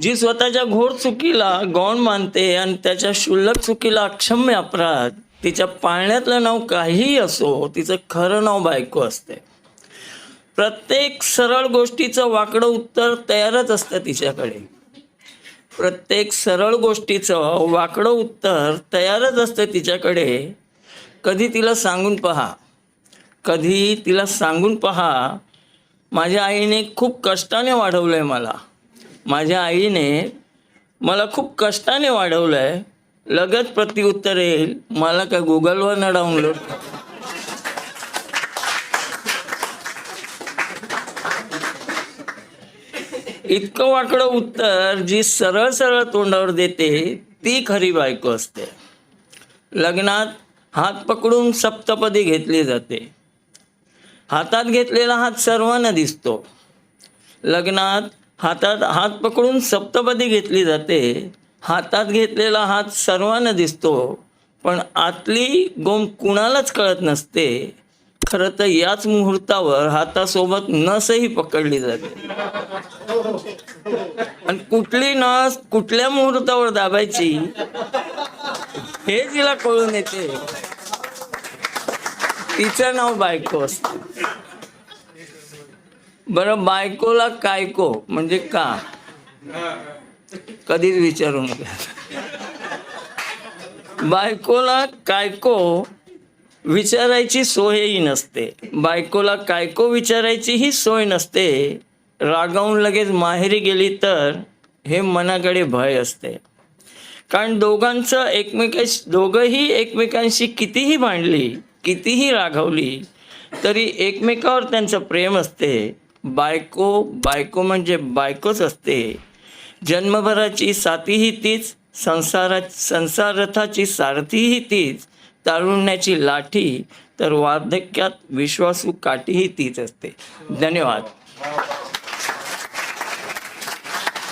जी स्वतःच्या घोर चुकीला गौण मानते आणि त्याच्या क्षुल्लक चुकीला अक्षम्य अपराध तिच्या पाळण्यातलं नाव काहीही असो तिचं खरं नाव बायको असते. प्रत्येक सरळ गोष्टीचं वाकडं उत्तर तयारच असतं तिच्याकडे. प्रत्येक सरळ गोष्टीचं वाकडं उत्तर तयारच असतं तिच्याकडे. कधी तिला सांगून पहा. कधी तिला सांगून पहा माझ्या आईने खूप कष्टाने वाढवलं आहे मला. माझ्या आईने मला खूप कष्टाने वाढवलं आहे लगत प्रतिउत्तर येईल. मला काय गुगलवर न डाउनलोड. इतकं वाकडं उत्तर जी सरळ सरळ तोंडावर देते ती खरी बायको असते. लग्नात हात पकडून सप्तपदी घेतली जाते. हातात घेतलेला हात सर्वांना दिसतो. लग्नात हातात हात पकडून सप्तपदी घेतली जाते. हातात घेतलेला हात सर्वांना दिसतो पण आतली गोम कुणालाच कळत नसते. खरं तर याच मुहूर्तावर हातासोबत नसही पकडली जाते. आणि कुठली नस कुठल्या मुहूर्तावर दाबायची हे तिला कळून येते. तिचं नाव बायको असतं. बरं बायकोला कायको म्हणजे का? कधीच विचारू नका. बायकोला कायको विचारायची सोयही नसते. बायकोला कायको विचारायची ही सोय नसते. रागावून लगेच माहेरी गेली तर हे मनाकडे भय असते. कारण दोघांचं एकमेकाशी दोघंही एकमेकांशी कितीही भांडली कितीही रागवली तरी एकमेकावर त्यांचं प्रेम असते. बायको बायको म्हणजे बायकोच असते. जन्मभराची साथीही तीच संसारा संसारथाची सारथीही तीच तारुण्याची लाठी तर वार्धक्यात विश्वासू काठीही तीच असते. धन्यवाद.